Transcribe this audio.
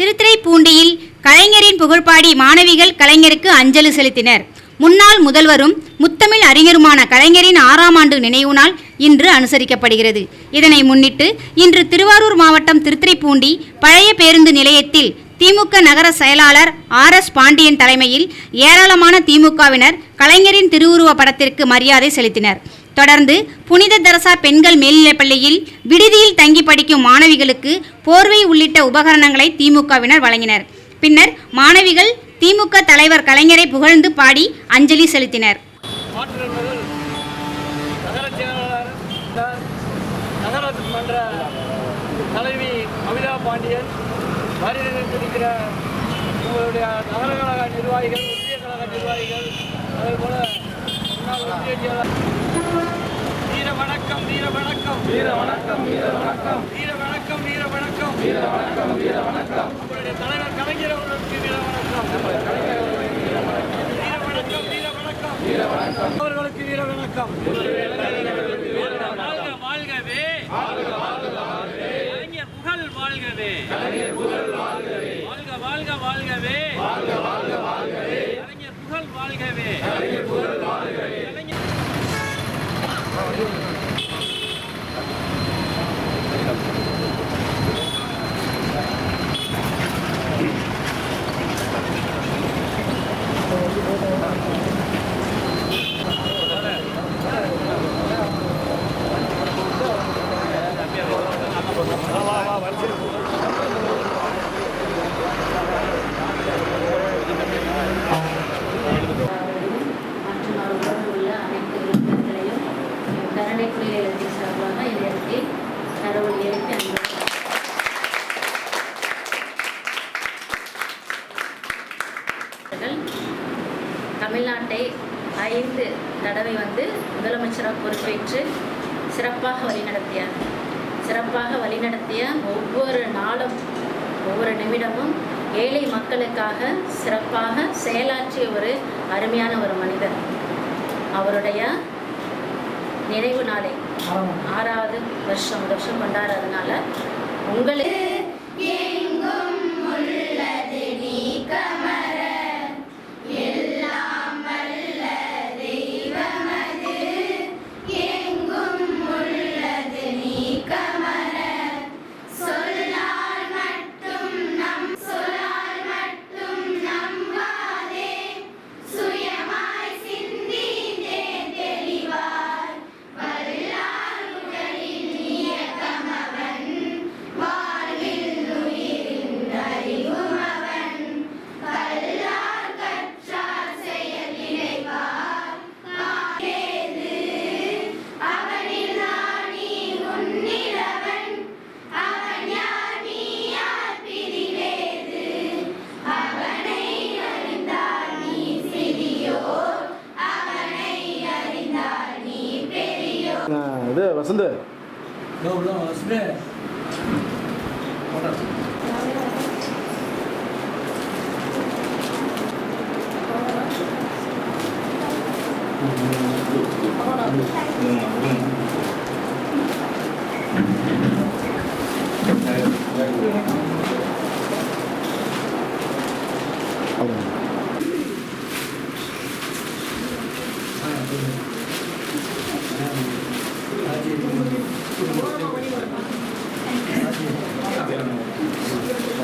திருத்துறைப்பூண்டியில் கலைஞரின் புகழ்பாடி மாணவிகள் கலைஞருக்கு அஞ்சலி செலுத்தினர். முன்னாள் முதல்வரும் முத்தமிழ் அறிஞருமான கலைஞரின் ஆறாம் ஆண்டு நினைவு நாள் இன்று அனுசரிக்கப்படுகிறது. இதனை முன்னிட்டு இன்று திருவாரூர் மாவட்டம் திருத்துறைப்பூண்டி பழைய பேருந்து நிலையத்தில் திமுக நகர செயலாளர் ஆர் எஸ் பாண்டியன் தலைமையில் ஏராளமான திமுகவினர் கலைஞரின் திருவுருவ படத்திற்கு மரியாதை செலுத்தினர். தொடர்ந்து புனித தரசா பெண்கள் மேல்நிலைப்பள்ளியில் விடுதியில் தங்கி படிக்கும் மாணவிகளுக்கு போர்வை உள்ளிட்ட உபகரணங்களை திமுகவினர் வழங்கினர். பின்னர் மாணவிகள் திமுக தலைவர் கலைஞரை புகழ்ந்து பாடி அஞ்சலி செலுத்தினர். தலைவி அமிதா பாண்டியன் வருகிற உங்களுடைய நகர கழக நிர்வாகிகள் ஒன்றிய கழக நிர்வாகிகள் அதே போல முன்னாள் ஒன்றிய செயலாளர் வணக்கம் வீர வணக்கம். வீர வணக்கம் வீர வணக்கம். வீர வணக்கம் வீர வணக்கம். வீர வணக்கம் வீர வணக்கம். உங்களுடைய தலைவர் கலைஞர் அவர்களுக்கு வீர வணக்கம். வீர வணக்கம் வீர வணக்கம். வீர வணக்கம். அவர்களுக்கு வீர வணக்கம். வாழ்க வாழ்கவே. கலைஞர் புகழ் வாழ்கவே. வாழ்க வாழ்க வாழ்கவே. தமிழ்நாட்டை ஐந்து தடவை வந்து முதலமைச்சராக பொறுப்பேற்று சிறப்பாக வழிநடத்தியார் சிறப்பாக வழிநடத்திய ஒவ்வொரு நாளும் ஒவ்வொரு நிமிடமும் ஏழை மக்களுக்காக சிறப்பாக செயலாற்றிய ஒரு அருமையான ஒரு மனிதர். அவருடைய நினைவு நாளை. ஆறாவது வருஷம் வருஷம் கொண்டாடுறதுனால உங்களுக்கு இது வசந்த்